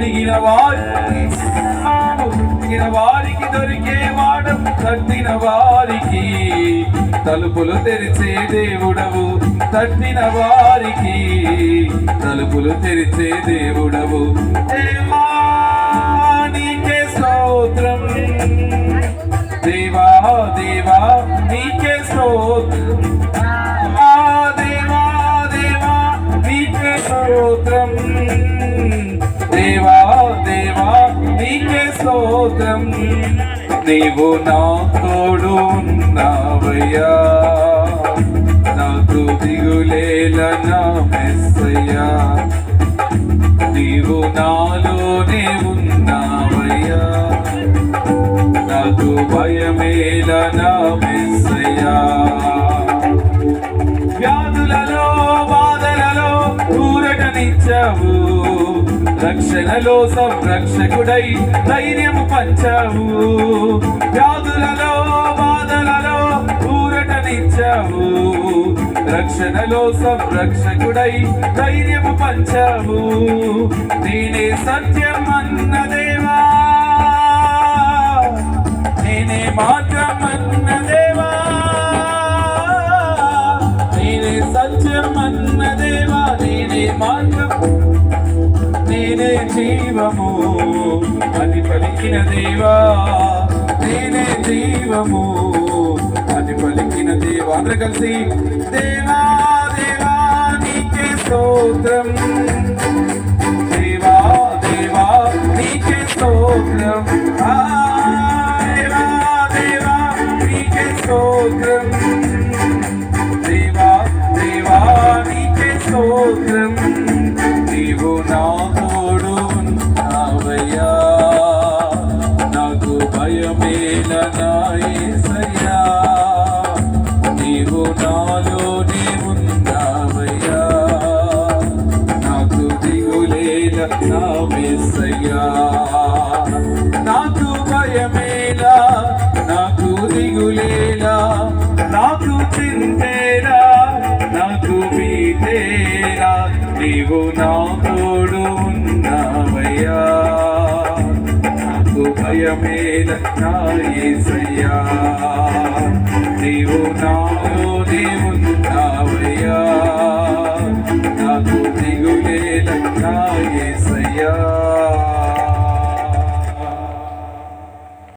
అడిగిన వారికి అడిగిన వారికి దొరికే వాడవు తట్టిన వారికి. తలుపులు తెరిచే దేవుడవు తట్టిన వారికి. తలుపులు తెరిచే దేవుడవు. దేవా దేవా దేవా నీకే స్తోత్రం. నీవు నా తోడు ఉన్నావయ్యా. నాకు దిగులేల నా మెస్సయ్యా. నీవు నాలోనే ఉన్నావయ్యా. నాకు భయమేల నా మెస్సయ్యా. వ్యాధులలో పంచావు. రక్షణలో సంరక్షకుడై ధైర్యము పంచావు. వ్యాధులలో బాధలలో ఊరటనిచ్చావు. రక్షణలో సంరక్షకుడై ధైర్యము పంచావు. నేనే సత్యం అన్న దేవా నేనే మాత్రం అన్న దేవా నేనే సత్యం అన్న నేనే మార్గం నేనే జీవము. అది పలికిన దేవా నేనే జీవము. అది పలికిన దేవా అందరు కలిసి దేవా దేవా నీకే స్తోత్రం. భయమేల నీవు నాలోనే ఉన్నావయ్యా నాకు దిగులేల నా నాకు భయమేలా నాకు దిగులేలా నాకు చింతేలా నాకు బీతేలా నీవు నా తోడు ఉన్నావయ్యా నాకు భయమేల నీవు నాలోనే ఉన్నావయ్యా